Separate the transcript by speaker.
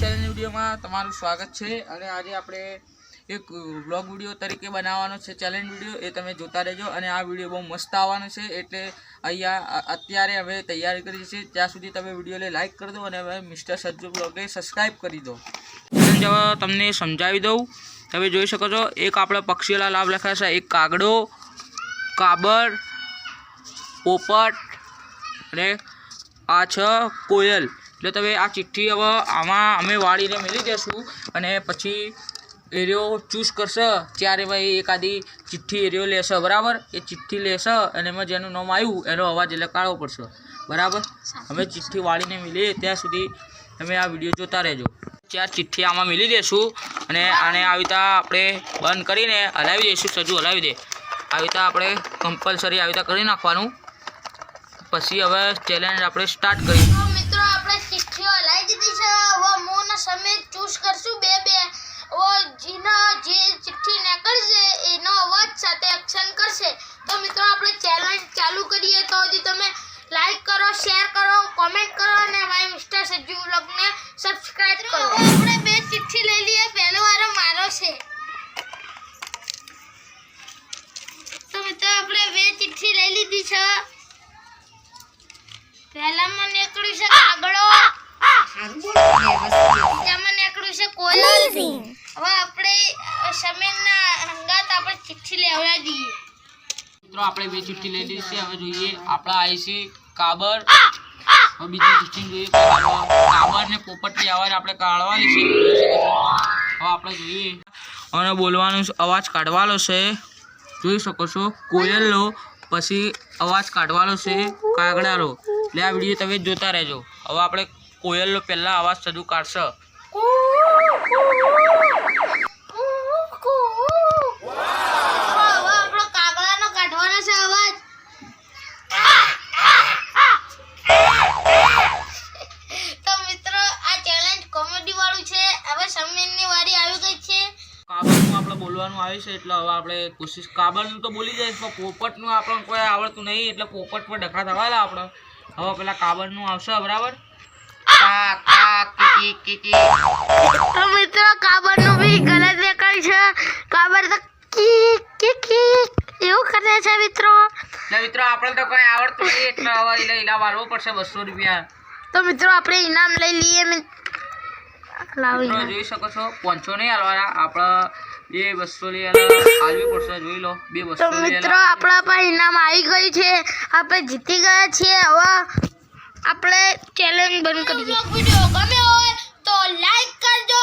Speaker 1: Challenge વિડીયોમાં તમારું સ્વાગત છે અને આજે આપણે એક વ્લોગ વીડિયો તરીકે બનાવવાનો છે ચેલેન્જ વીડિયો, એ તમે જોતા રહેજો અને આ વીડિયો બહુ મસ્ત આવવાનો છે એટલે અહીંયા અત્યારે હવે તૈયારી કરી છે, ત્યાં સુધી તમે વિડીયોને લાઇક કરી દો અને હવે મિસ્ટર સજ્જુ બ્લોગને સબસ્ક્રાઈબ કરી દો. તમને સમજાવી દઉં. તમે જોઈ શકો છો, એક આપણે પક્ષીઓના લાભ લખ્યા છે, એક કાગડો, કાબર, પોપટ અને આ છ કોયલ. એટલે તમે આ ચિઠ્ઠી હવે આમાં અમે વાળીને મેળવી દેશું અને પછી એરિયો ચૂઝ કરશે. ત્યારે ભાઈ એકાદી ચિઠ્ઠી એરિયો લેશે બરાબર? એ ચિઠ્ઠી લેશે અને એમાં જેનું નામ આવ્યું એનો અવાજ એટલે કાઢવો પડશે. બરાબર? અમે ચિઠ્ઠી વાળીને મેળવીએ ત્યાં સુધી તમે આ વીડિયો જોતા રહેજો. ચાર ચિઠ્ઠી આમાં મેળવી દેશું અને આને આવી રીતે આપણે બંધ કરીને હલાવી દઈશું સજુ હલાવી દે. આવી રીતે આપણે કમ્પલસરી આવી રીતે કરી નાખવાનું. પછી હવે ચેલેન્જ આપણે સ્ટાર્ટ કરીશું
Speaker 2: મિત્રો આપણે લાઈક કરો શેર કરો કોમેન્ટ કરો અને અમારી મિસ્ટર સજ્જુ બ્લોગને સબસ્ક્રાઇબ કરો. આપણે બે ચિઠ્ઠી લઈ લઈએ પહેલો વારો મારો છે. તો મિત્રો આપણે બે ચિઠ્ઠી લઈ લીધી છે. પહેલામાં નીકળ્યું છે કાગડો બીજામાં નીકળ્યું છે કોયલ હવે આપણે સમીરના હંગાત આપણે ચિઠ્ઠી લેવડાવી દઈએ
Speaker 1: મિત્રો, આપણે બે ચિઠ્ઠી લઈ લીધી છે હવે જોઈએ આપણા આવી છે કાબર. હવે બીજી ચિઠ્ઠી જોઈએ કાબર ને પોપટની અવાજ આપણે કાઢવાની છો. હવે આપણે જોઈએ. અને બોલવાનો અવાજ કાઢવાનો છે. જોઈ શકો છો, કોયલનો પછી અવાજ કાઢવાનો છે, કાગડાનો. એટલે આ વીડિયો તમે જોતા રહેજો. હવે આપણે કોયલનો પહેલા અવાજ શરૂ કાઢશે
Speaker 2: હવે આપણો કાગડાનો કાઢવાનો છે અવાજ તો મિત્રો આ ચેલેન્જ કોમેડી વાળું છે હવે સમીરની વારી આવી ગઈ છે
Speaker 1: કાબરનું આપણે બોલવાનું આવ્યું છે એટલે હવે આપણે કોશિશ કાબરનું તો બોલી જાય પણ પોપટનું આપણને કોઈ આવડતું નહીં એટલે પોપટ પર ડખા થવાયેલા આપણે. હવે પેલા કાબરનું આવશે બરાબર.
Speaker 2: તો મિત્રો કાબરનું બી ગલત દેખાય છે. કાબર તો એવું કરે છે મિત્રો.
Speaker 1: એટલે મિત્રો આપણે તો કોઈ આવડતું નહીં એટલે હવે એટલે વાળવું પડશે બસો રૂપિયા.
Speaker 2: તો મિત્રો આપણે ઇનામ લઈ લઈએ લાવો ઇનામ.
Speaker 1: જોઈ શકો છો પાંચસો નહીં હાલવાના. આપણે બે બસો લઈ આવી પડશે જોઈ લો. બે બસો
Speaker 2: મિત્રો આપણા પર ઇનામ આવી ગયું છે. આપણે જીતી ગયા છીએ. હવે આપણે ચેલેન્જ બંધ કરીએ. વીડિયો ગમ્યો હોય તો લાઈક કરજો.